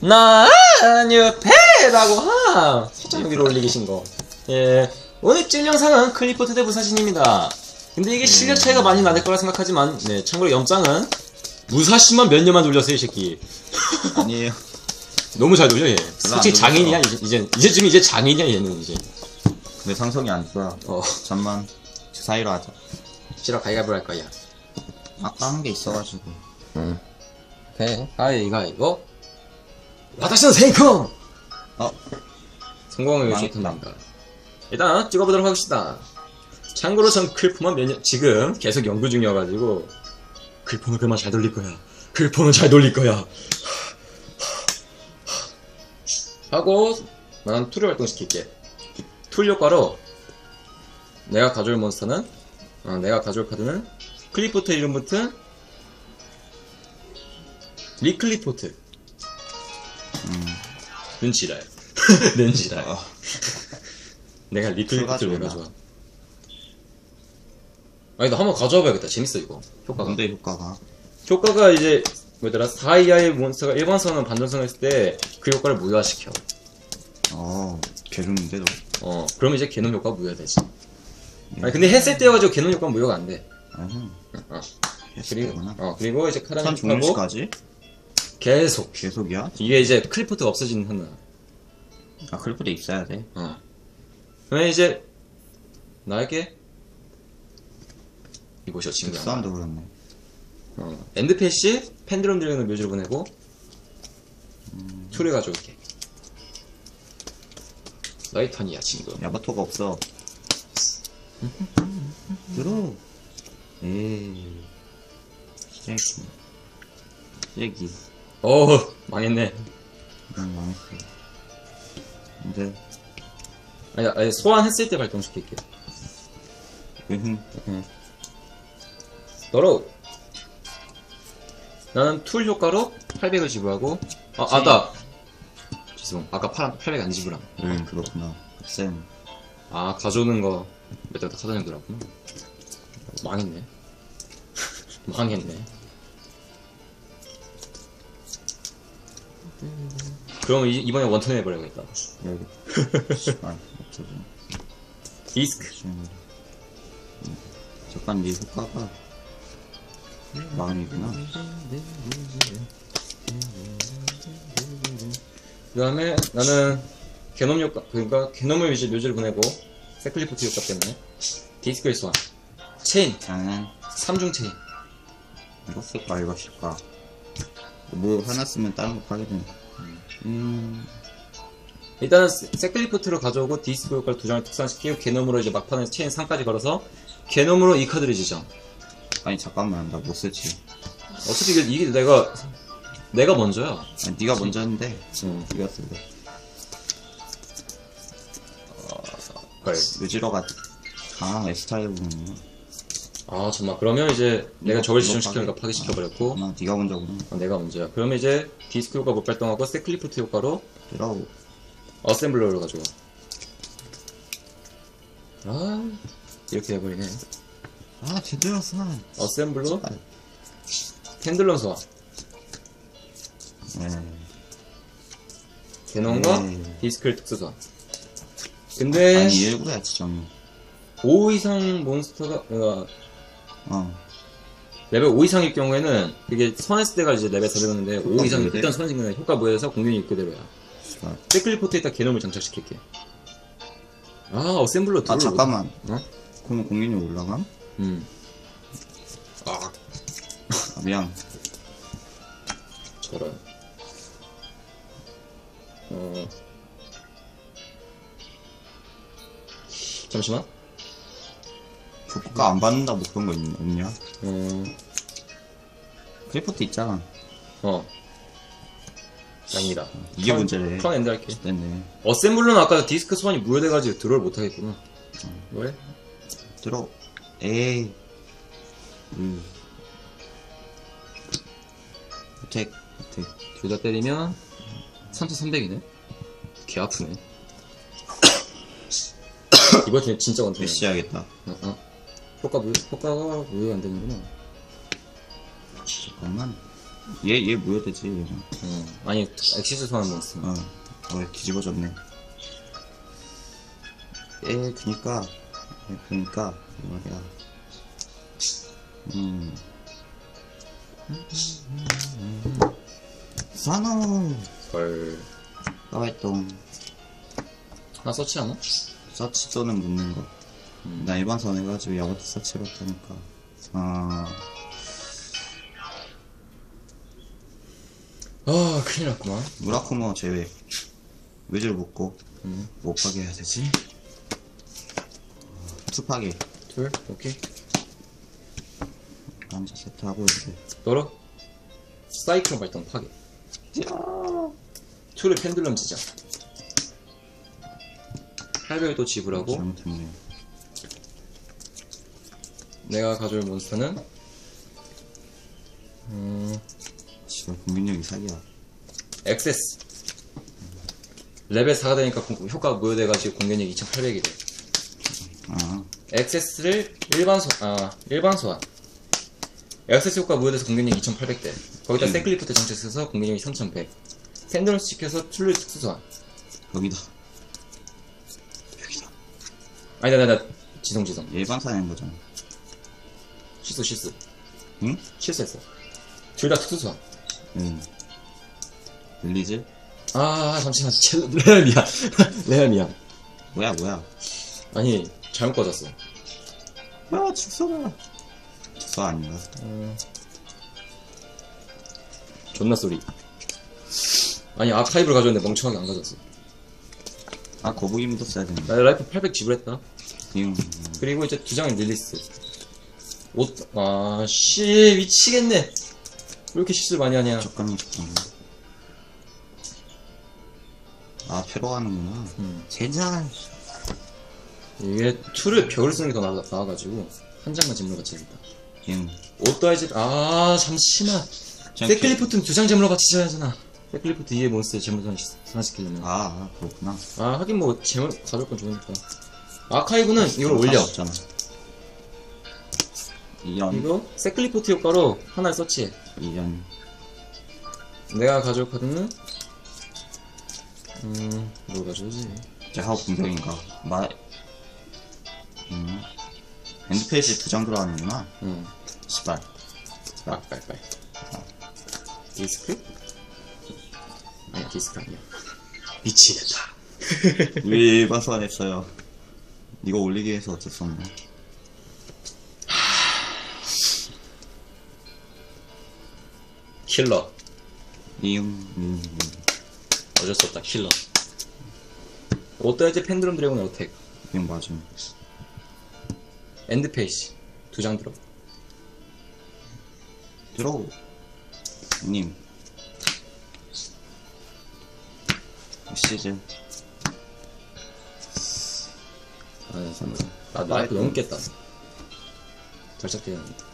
난 옆에라고 함 살짝 위로 올리계신 거. 예. 오늘 찍은 영상은 클리포트 대 무사신입니다. 근데 이게 실력 차이가 많이 나을 거라 생각하지만, 네, 참고로 영장은 무사신만 몇 년만 돌렸어요, 이 새끼. 아니에요. 너무 잘 돌려, 얘. 솔직히 안 장인이야, 이제, 이제, 이제쯤 이제 장인이야, 얘는 이제. 근데 상성이 안 좋아. 어, 잠만 그 사이로 하자. 싫어, 가위가위보 할 거야. 아까 한 게 있어가지고. 응. 오케이, 가위가위보. 세이콩! 어? 성공을 망했다. 위해서 일단 찍어보도록 하겠습니다. 참고로 전 클폰은 몇 년, 지금 계속 연구 중이어가지고 클폰은 그만 잘 돌릴 거야. 클폰은 잘 돌릴 거야. 하고 난 툴을 활동시킬게. 툴 효과로 내가 가져올 몬스터는 어, 내가 가져올 카드는 클리포트 이름 붙은 리클리포트 음. 눈치랄 눈치랄 어. 내가 리클리포트를 왜 가져오나? 가져와 아니 나 한번 가져와 봐야겠다 재밌어 이거 효과가 뭔데 효과가? 효과가 이제 뭐더라 4 이하의 몬스터가 일반선은 반전성을 했을 때 그 효과를 무효화시켜 어, 개좋은데 너. 어 그럼 이제 개놈 효과가 무효되지 아니 근데 했을 때여가지고 개놈 효과는 무효가 안돼 아흠. 어, 했을 그리고. 어 그리고 이제 카라는 선 하고? 계속 계속이야? 이게 이제 클리포트가 없어지는 한나 아, 클리프도 있어야 돼. 어. 그러면 이제 나에게 이곳이요 친구 양 사운드 그렇네. 어. 엔드패시 펜드럼 드래곤을 묘지로 보내고 툴을 가져올게 너의 턴이야 친구 야바토가 없어. 들어. 에이. 시래기. 시래기. 오 망했네. 이건 망했어. 근데, 아니, 아니 소환했을 때 발동시킬게 으흠. 너로. 나는 툴 효과로 800을 지불하고 아 아다 죄송. 아까 800 안 지불함. 응, 그렇구나. 쌤. 아 가져오는 거 카드형 들었구나. 망했네. 망했네 그럼 이, 이번에 원턴 해버려야겠다 여기. 아. 디스크 음. 잠깐 네 효과가 마음이구나. 그 다음에 나는 개놈 효과 그러니까 개놈을 이제 묘지를 보내고 세클리프트 효과 때문에 디스크를 소환 체인 나는 3중 체인 이거 쓸까 이거 쓸까. 뭐 하나 쓰면 다른 거 파게 되네. 음. 일단은 세- 세클리프트로 가져오고 디스크 효과를 두 장을 특산시키고 개놈으로 이제 막판에 체인 3까지 걸어서 개놈으로 이 카드를 지정 아니 잠깐만 나 못 쓰지. 어차피 이게, 이게 내가 내가 먼저야 아니, 네가 먼저 했는데 응. 네가 쓸래. 그래. 유지러가 강한 보면 아 정말 그러면 이제 내가 저걸 이거 지정시키니까 파괴- 파괴시켜 버렸고 아, 네가 먼저구나. 어, 내가 먼저야 그러면 이제 디스크 효과 못 발동하고 세클리프트 효과로 들어. 어셈블러로 가져와 아 이렇게 해버리네 아 제대로 써. 어셈블러 펜들럼 소환 네. 개놈과 네. 디스크를 특수 소환 근데 아니 일구야 지정이. 5 이상 몬스터가 어, 어. 레벨 5 이상일 경우에는 그게 선했을 때가 이제 레벨 400인데 5 이상 무효돼? 일단 선해진 거는 효과 무효해서 공격이 그대로야 씨발. 세클리포트에다 개놈을 장착시킬게 아 어셈블러 아 둘을 잠깐만. 어? 그러면 공연이 올라감? 음. 아 아, 미안. 저런 어 잠시만 조커가 안 받는다 뭐 그런 거 있, 없냐? 어, 크리프트 있잖아. 어. 아니다. 이게 문제네. 프런 엔드 할게. 됐네. 어셈블러는 아까 디스크 소환이 무효돼가지고 드롤 못하겠구나. 왜? 들어. 에이. 음. tek, tek. 둘다 때리면 3300이네. 개 아프네. 이거 진짜 진짜 원통이야. 메시 해야겠다. 어, 어. 효과 무 효과가 무효 안 되는구나. 잠깐만. 얘, 얘 뭐야 되지? 얘는. 음. 아니 엑시스 소환 몬스터 어, 어, 뒤집어졌네. 예, 그니까, 예, 그니까, 이 말이야. 음. 산호! 헐 까발동. 하나 서치하나? 서치 또는 묻는 거. 음. 나 일반 선 해가지고 야구트 서치 해봤다니까. 아, 아 큰일 났구만 무라쿠모 제외. 외줄 묶고, 음. 못 가게 해야 되지? 투 파게. 둘 오케이 남자 세트 하고 이제. 너로 사이클론 발동 파괴 툴을 펜들럼 800을 또 지불하고 잘못했네. 내가 가져올 몬스터는 음 지금 공격력이 사기야. 엑세스 레벨 4가 되니까 공- 효과가 무효돼가지고 공격력 2800이 돼 아, 엑세스를 일반 소, 아, 일반 소환. 엑세스 효과 무효돼서 공격력 2800대. 거기다 음. 세클리프트 장치 써서 공격력이 3100. 샌드론 시켜서 툴을 특수 소환. 여기다. 아니다, 아니다. 지성, 지성. 일반 사는 거잖아. 실수, 실수. 응? 실수했어. 둘 다 특수 소환. 응. 릴리즈? 아, 잠시만. 제, 레알 미안. 레알 미안. 뭐야, 뭐야. 아니, 잘못 꺼졌어. 아, 축소다. 축소 아닌가? 존나 소리. 아니, 아카이브를 가져왔는데 멍청하게 안 가져왔어. 아, 거북이님도 써야 되는데. 나 라이프 800 지불했다. 응. 그리고 이제 두 장의 릴리스. 옷, 아, 씨, 미치겠네. 왜 이렇게 실수를 많이 하냐. 적당히, 적당히. 아, 패러 가는구나. 음. 젠장. 이게 툴을 벽을 쓰는 게 더 나아, 나아가지고, 한 장만 재물로 바치겠다. 응. 옷도이즈, 아, 잠시만. 세클리프트는 두 장 재물로 바치셔야 하잖아. 세클리프트 2의 몬스터 재물 소환시키려면. 아, 아, 아, 그렇구나. 하긴 뭐, 재물 가져올 건 좋으니까. 아카이브는 이걸 올려. 없잖아. 이런, 이거, 세클리프트 효과로 하나를 서치해. 이런. 내가 가져올 카드는, 음, 뭘 가져오지? 제가 공격인가? 말, 음. 엔드페이지 두 장 들어가는구나. 음. 씨발. 빨빨빨 디스크? 아니 디스크 아니야 미치겠다 왜 일반 소환했어요? 이거 올리기 위해서 어쩔 수 없네. 킬러. 이응, 음, 어쩔 수 없다 킬러. 오토야지 펜드럼 드래곤 어택 이응 맞음. 엔드페이시 두장 들어. 들어. 님. 시즌. 아 잠깐만. 아 나이프 너무 깼다. 절착되는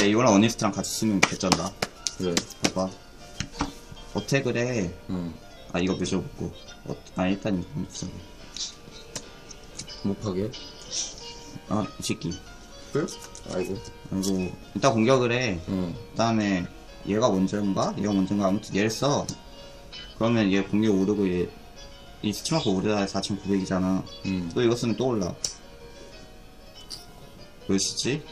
야, 이거랑 어니스트랑 같이 쓰면 개쩐다. 왜? 봐봐. 어택을 해. 응 아, 이거 묘조 먹고. 어, 아, 일단 이거 써. 못하게 아, 이 새끼. 풀? 아이고 아이고. 일단 공격을 해. 응 그 다음에 얘가 먼저인가? 얘가 먼저인가? 아무튼 얘를 써. 그러면 얘 공격 오르고 얘, 이 스치마크 오르다 4,900이잖아. 응. 또 이거 쓰면 또 올라. 왜 쓰지?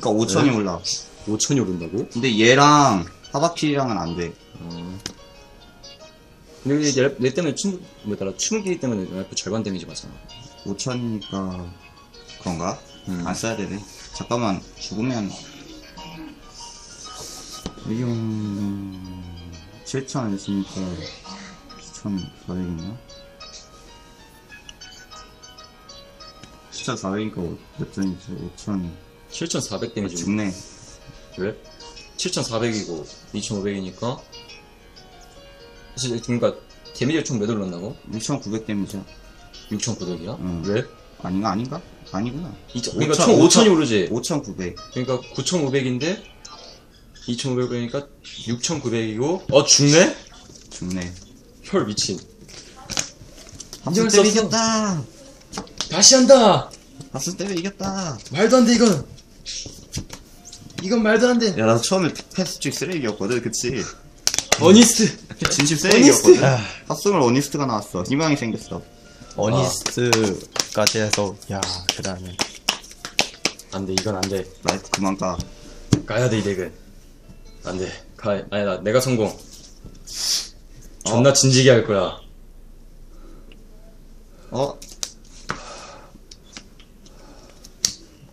그니까 5천이 네? 올라. 5천이 오른다고? 근데 얘랑 하바킬이랑은 안 돼. 어. 근데 내, 내 때문에 충, 뭐더라, 충기기 때문에 라이프 절반 데미지 맞잖아. 5천이니까 그런가? 음. 안 써야 되네. 잠깐만 죽으면 이용 7천 했으니까 7,400이나? 7,400이니까 몇 점이지? 5천 7,400 데미지. 죽네. 왜? 7,400이고 2,500이니까. 사실 그러니까 데미지를 총몇 올랐나고? 6,900 데미지야. 6,900이야? 음. 왜? 아닌가 아닌가? 아니구나. 2, 그러니까 5,000, 총 5,000이 오르지. 5,900. 그러니까 9,500인데 2,500이니까 6,900이고 어 죽네? 죽네. 혈 미친. 수 때문에. 이겼다. 다시 한다. 합승 때문에 이겼다. 말도 안 돼 이건. 이건 말도 안 돼. 야, 나 처음에 패스 쭉 쓰레기였거든, 그치? 어니스트. 진심 쓰레기였거든. 아. 합승을 어니스트가 나왔어. 희망이 생겼어. 어니스트까지 해서 야 그다음에 안돼 이건 안 돼. 라이프 그만 가. 가야 돼 이 덱은. 안 돼. 가. 아니 나 내가 성공. 존나 진지게 할 거야. 어?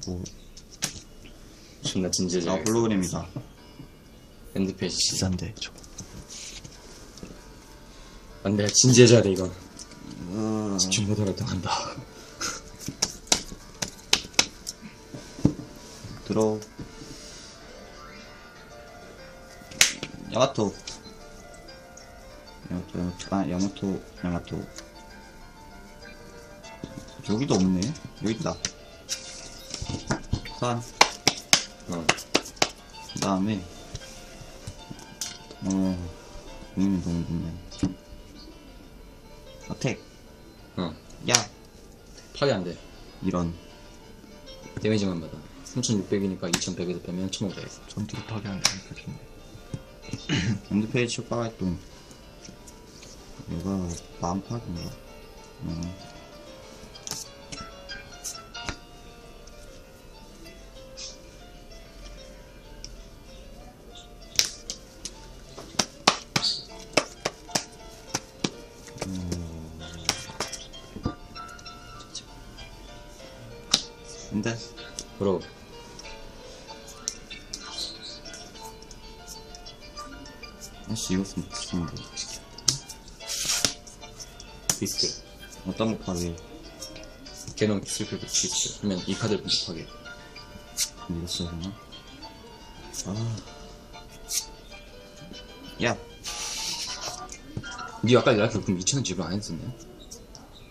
뭐, 존나 진지하게. 아, 홀로그램이다. 엔드 페이지. 비싼데 저 안 돼. 진지해져야 돼 이건. 어, 집중 못하면 당한다. 들어. 야마토. 야마토, 야마토, 아, 야마토, 야마토. 여기도 없네. 여기 있다. 산. 어. 그 다음에, 어, 공이 너무 좋네. 어택. 어. 야, 파괴 안 돼. 이런. 데미지만 받아. 3,600이니까 2,100에서 빼면 1,500. 전투 파괴하는 게 좋네 엔드페이지 효과 활동. 얘가 만팍인가? 어. 파괴 개놈 슬플 디스크. 하면 이 카드를 파괴. 이거 써야 되나? 아. 야, 니 아까 이렇게 그럼 2,000원 지불 안 했었네?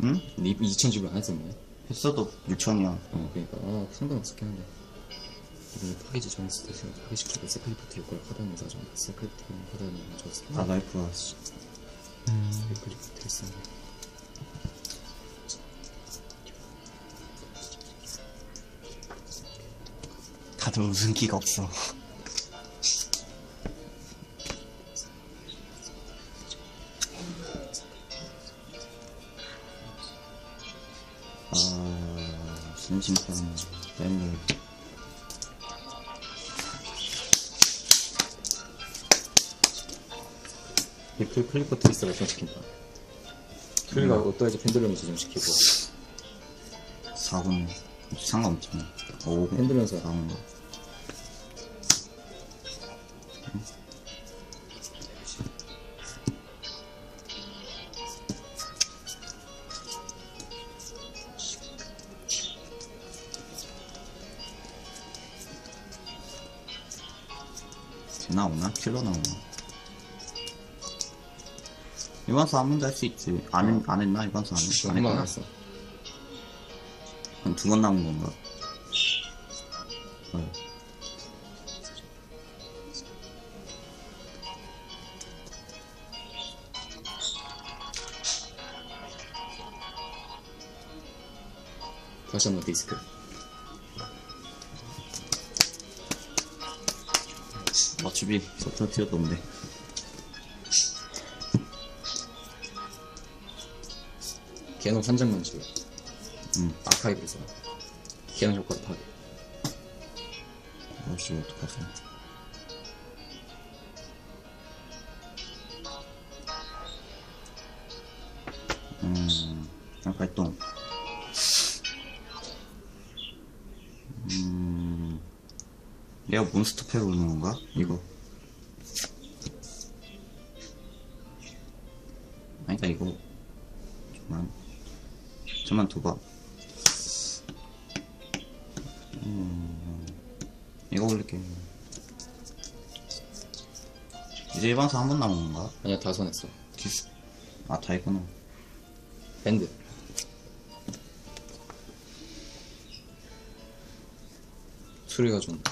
응? 니 2,000원 지불 안 했었네? 했어도 6천이야. 어, 그니까, 아, 상관없었긴 한데. 이번에 파괴지 전스 대신 파괴시키고 세클리프트 효과를 하다는 사정. 세클리프트 하다는 저 아, 라이프가, 씨. 세클리프트 했었네. 다들 웃음기가 없어 아, 심심편. 뺄래. 리플 클리퍼 트리스가 조정시킨다. 클리가 어떠하지 펜들럼이 조정시키고. 4분. 상관없지 뭐. 5분. 펜들면서 4분. 나오나? 킬러 나오나? 이번 수 한 번도 할 수 있지. 안, 했, 안 했나? 이번 수 안 했, 안 했구나. 했어. 그럼 두번 남은 건가? 다시 한번 디스크. 어차피 소프트 티어도 없네. 개놈 한 장만 지워. 음. 아카이브에서. 개놈 효과 파괴. 어씨, 어떡하지? 음, 아, 발동. 음, 얘가 몬스터 팩으로 오는 건가? 이거. 아니다, 이거. 좀만, 좀만 둬봐. 음, 이거 올릴게. 이제 일반서 한번 남은 건가? 아니야, 다 손했어. 디스. 아, 다 있구나. 밴드. 소리가 좀.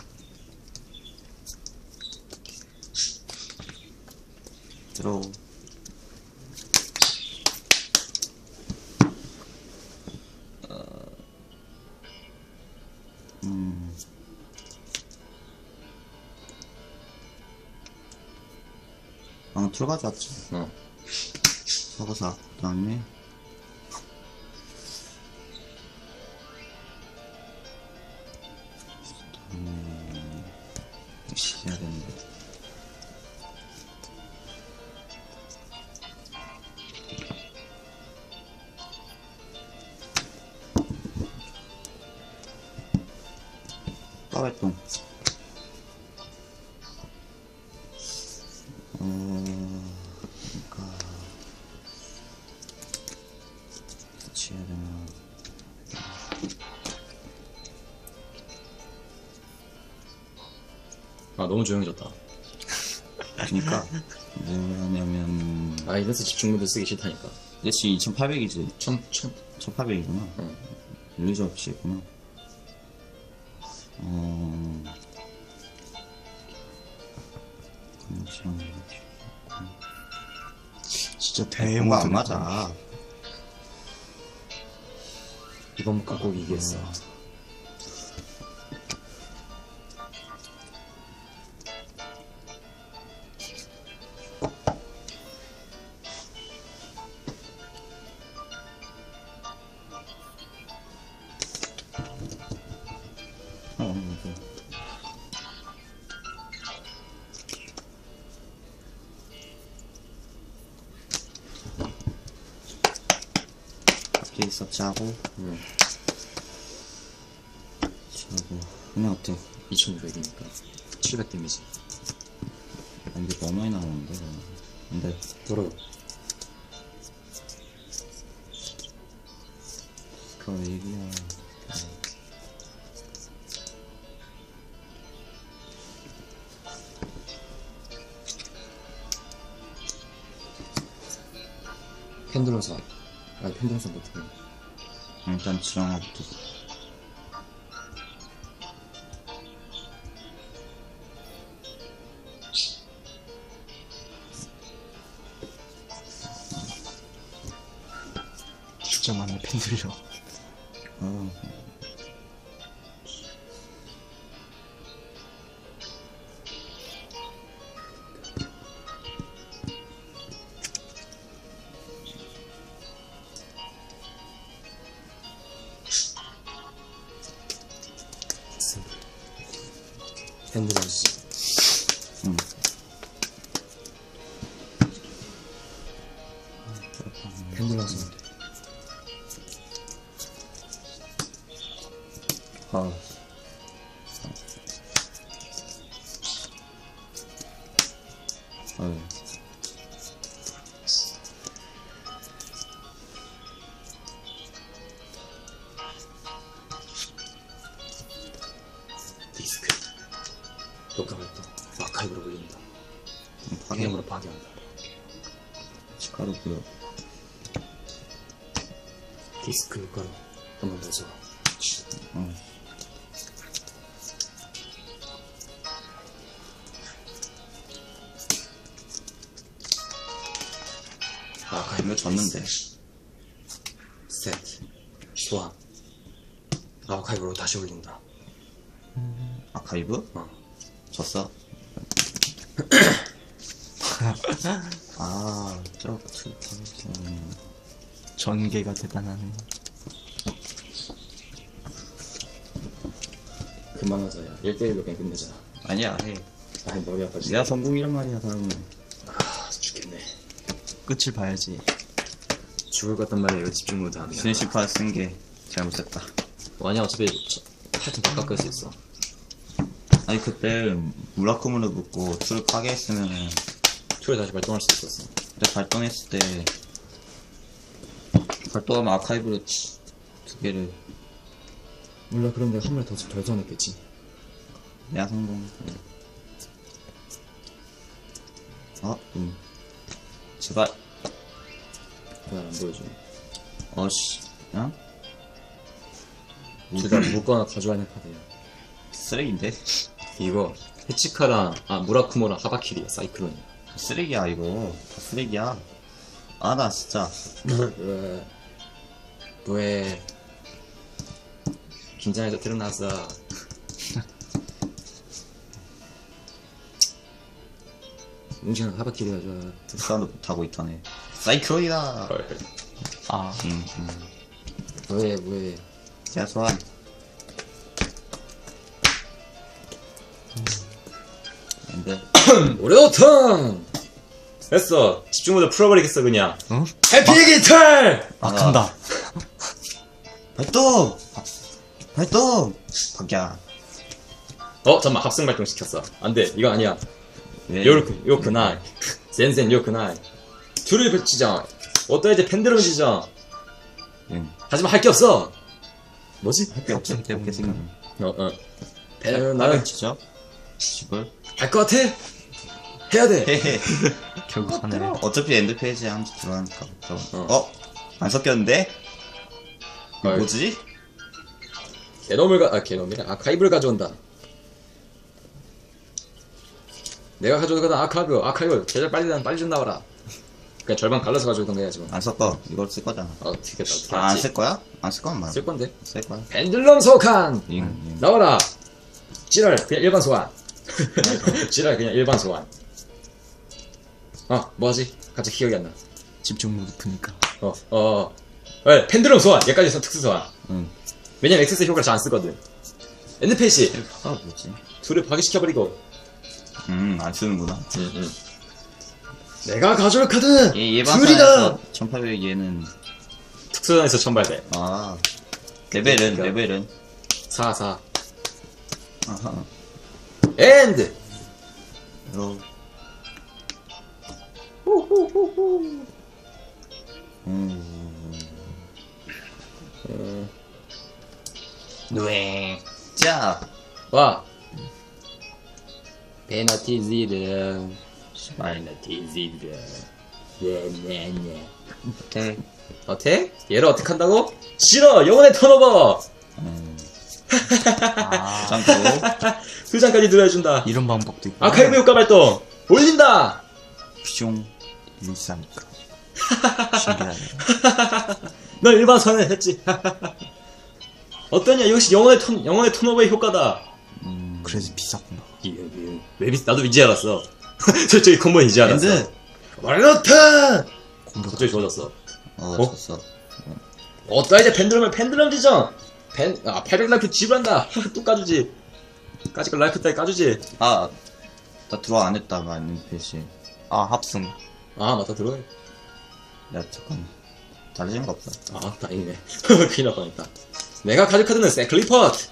들어 음. 방툴 가져왔죠. 어. 사과사, 그 다음에 까발동. 어, 그니까. 같이 해야 되나. 아 너무 조용해졌다. 그니까. 왜냐면, 아 이래서 집중 모드 쓰기 싫다니까. 예시 2800이지. 천, 천. 1800이구나. 응. 일리저 없이 있구나. 뭔가 안 맞아. 이번 거꼭 이기겠어. 어, 서치하고, 응. 치하고. 그냥 어때? 2600이니까. 700 데미지. 아, 이게 너무 많이 나오는데. 근데, 돌아요. 그 얘기야. 펜드론선. 아 펜드론선 못해. 일단 지정하부터. 진짜 많네 팬들려 어. 아. 어 아카이브? 어. 졌어. 아, 저, 저, 저, 전개가 대단하네 그만하자, 야. 1대1로 그냥 끝내자. 아니야, 해. 아니, 머리 아파지. 내가 성공이란 말이야, 다음에. 아, 죽겠네. 끝을 봐야지 죽을 것 같단 말이야, 이거 집중 하면. 신시파 쓴 게 잘못됐다. 아니야, 어차피 저- 패턴 다 깎을 수 있어. 아니, 그때 무라쿠무를 붙고 툴을 파괴했으면은, 툴을 다시 발동할 수 있었어. 그때 발동했을 때, 발동하면 아카이브로 두 개를 몰라, 그럼 내가 한 마리 더 결정했겠지. 내가 성공. 어, 음. 제발. 그날 안 보여줘. 어씨. 어? 둘다 묻거나 가져가는 카드야. 쓰레기인데? 이거, 헤치카랑, 아, 무라쿠모랑 하바키리야, 사이클론이야. 쓰레기야, 이거. 다 쓰레기야. 아, 나 진짜. 왜, 왜, 긴장해서 드러나서, 웅진아 하바티리 가자. 특수한도 못하고 있다네. 사이클이다. 헐. 아 음, 음. 뭐해 뭐해. 자, 소환. 엔드. 오래도 턴! 됐어. 집중 모드 풀어버리겠어, 그냥. 응? 해피 기탈! 아 간다 발동! 발동! 박야. 어, 잠깐만. 합승 발동 시켰어. 안 돼. 이거 아니야. 왜? 요르크, 요크나이. 센센 요크나이. 둘을 붙이자. 어떤 이제 팬드럼 지자. 응. 하지만 할 게 없어. 뭐지? 할 게 없지. 합성 때문에. 없게 생긴. 어, 어. 배, 나는 진짜? 집을? 할 것 같아. 해야 돼. 헤헤. 결국 하네 어차피 엔드 페이지에 한 번 들어가니까. 저- 어. 어? 안 섞였는데? 어이. 뭐지? 개놈을 가, 아, 개놈이래. 아카이브를 가져온다. 내가 가져오거든 아카이브, 아카이브. 제발 빨리, 빨리 좀 나와라. 그냥 절반 갈라서 가져오던 거야, 지금. 안 섞어. 이걸 쓸 거잖아. 어, 튀겠다. 어떻게 아, 안 알았지? 쓸 거야? 안 쓸 거면 말고. 쓸 건데. 쓸 거야. 잉, 잉. 나와라! 지랄, 그냥 일반 소환. 지랄, 그냥 일반 소환. 어, 뭐하지? 갑자기 기억이 안 나. 집중 모드 푸니까 어, 어, 어. 왜, 펜드럼 소환! 해서 특수 소환. 응. 왜냐면 엑세스 효과를 잘 안 쓰거든. 엔드페이시! 아, 뭐지? 둘을 파괴시켜버리고. 음, 안 쓰는구나. 응, 응. 내가 가져올 카드는 얘, 얘 둘이다! 1800 얘는, 특수전에서 천발대. 아. 레벨은, 그러니까. 레벨은. 4, 4. 아하. 엔드! 로. 음. 뇌. 자. 와! 페너티지드. 씨발. 페너티지드. 네, 네, 네. 대. 어택? 얘를 어택 한다고? 싫어! 영혼의 턴오버! 음. 아. 두 장까지 들어해준다. 이런 방법도 있고 아카이브 효과 발동! 올린다! 퓨숑. 일사니까 신기하네 너 일반 선에 했지. 어떠냐? 이것이 영혼의 턴, 영혼의 턴오버의 효과다. 음. 그래서 비쌌구나 이- 이- 왜 비, 나도 이제 알았어. 솔직히 콤보는 이제 알았어. 말로탄! 공격 갑자기 좋아졌어. 어, 어? 졌어. 어따 이제 팬드럼을 팬드럼 지정! 팬, 아, 800라이프 지불한다! 또 까주지. 까짓 거 라이프 따위 까주지. 아, 나 들어와 안 했다, PC. 아 합승 아, 맞다, 들어가. 야, 잠깐. 달라진 거 없어. 아, 다행이네. 큰일 날 뻔했다. 내가 가질 카드는 세클리퍼트!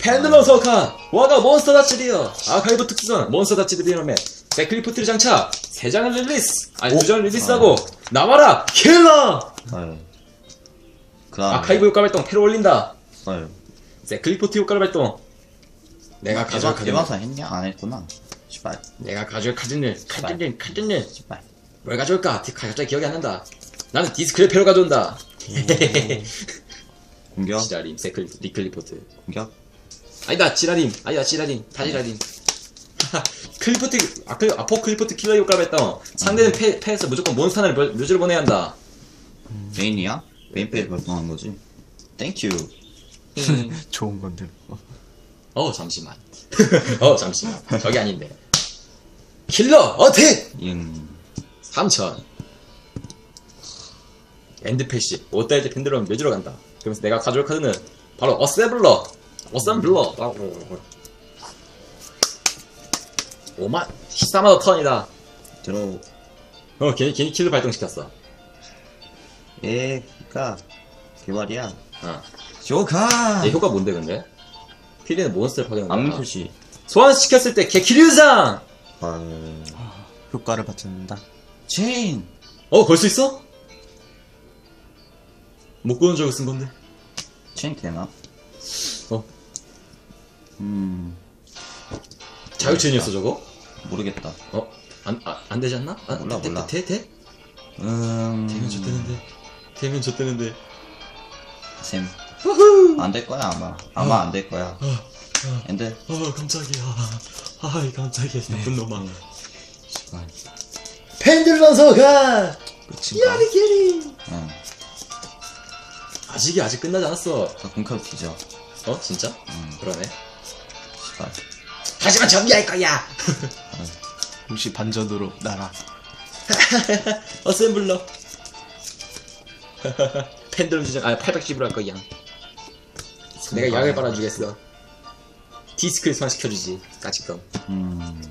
팬드럼 서칸! 와가 몬스터 다치리어! 아카이브 특수전, 몬스터 다치리어맨, 세클리퍼트를 장착! 3장을 릴리스! 아니, 오? 2장을 릴리스하고, 나와라! 킬러! 헐. 그 다음에. 아카이브 효과 발동, 패로 올린다! 헐. 세클리퍼트 효과를 발동! 내가 카드는, 예방사 했냐? 안 했구나. 씨발. 내가 가져올 카드는, 카드는, 카드는, 씨발. 뭘 가져올까? 디- 갑자기 기억이 안 난다. 나는 디스크를 패로 가져온다. 공격. 지라림, 세클, 리클리포트. 공격. 아니다, 지라림. 아니다, 지라림. 다 지라림. 클리포트, 아크, 아포 클리포트 킬러 효과를 했다. 상대는 패, 패에서 무조건 몬스터 하나를 묘- 묘지를 보내야 한다. 메인이야? 메인 페이지 발동한 거지. 땡큐. 좋은 건데 어, 잠시만. 어, 잠시만. 저게 아닌데. 킬러, 어택! 잉. 3000. 엔드패시. 오따이제 팬들은 묘지로 간다. 그러면서 내가 가져올 카드는 바로 어세블러. 어셈블러. 5만, 14만원 턴이다. 들어. 어, 괜히, 괜히 킬을 발동시켰어. 에, 그니까. 개발이야. 어. 조카! 얘 효과 뭔데, 근데? 피리는 몬스터를 안면 거야. 표시. 소환시켰을 때 개키류상! 헐. 효과를 받는다 체인! 어, 걸 수 있어? 못 거는 적을 쓴 건데. 체인 되나? 어. 음. 자유체인이었어, 저거? 모르겠다. 어? 안, 아, 안 되지 않나? 아, 몰라, 돼, 몰라. 돼, 돼? 음. 되면 좋대는데. 되면 좋대는데. 샘. 안 될 거야, 아마. 아마 안 될 거야. 어, 엔드. 어, 깜짝이야. 아이, 깜짝이야. 나쁜 놈아. 씨발. 펜들런서가! 끝인가? 야리기리! 응. 아직이 아직 끝나지 않았어. 저 공카로 뒤져. 어? 진짜? 응. 그러네. 씨발. 하지만 정리할 거야! 혹시 반전으로 날아. 어셈블러. 팬들음 주장, 아, 810으로 할 거야. 내가 약을 빨아주겠어. 디스크를 소환시켜주지, 까짓거. 음.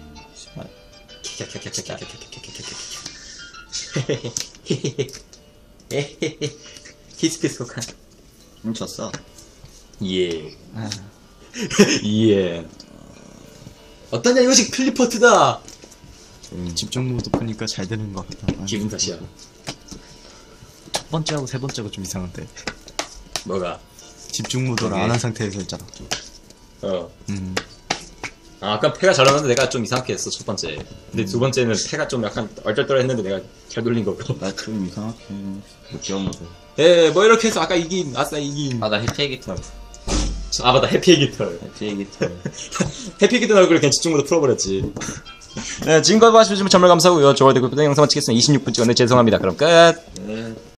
디스크 소환. 훔쳤어. 예. 아, 예. 어떠냐, 이것이 클리퍼트다! 집중 모드 보니까 잘 되는 것 같다. 기분 탓이야. 첫 번째하고 세 번째가 좀 이상한데. 뭐가? 집중 모드를 그게- 안한 상태에서 했잖아. 어. 음. 아, 아까 패가 잘 나왔는데 내가 좀 이상하게 했어, 첫 번째. 근데 두 번째는 패가 좀 약간 얼떨떨 했는데 내가 잘 돌린 거고. 나 좀 이상하게 느껴먹어. 예, 뭐 이렇게 해서 아까 이긴, 아싸 이긴. 아, 나 해피의 깃털. 아, 맞다, 해피의 깃털. 해피의 깃털. 해피의 깃털 얼굴을 그냥 집중으로 풀어버렸지. 네, 지금까지 봐주시면 정말 감사하고요. 좋아요, 댓글, 부탁 영상 마치겠습니다. 26분 찍었는데 죄송합니다. 그럼 끝! 네.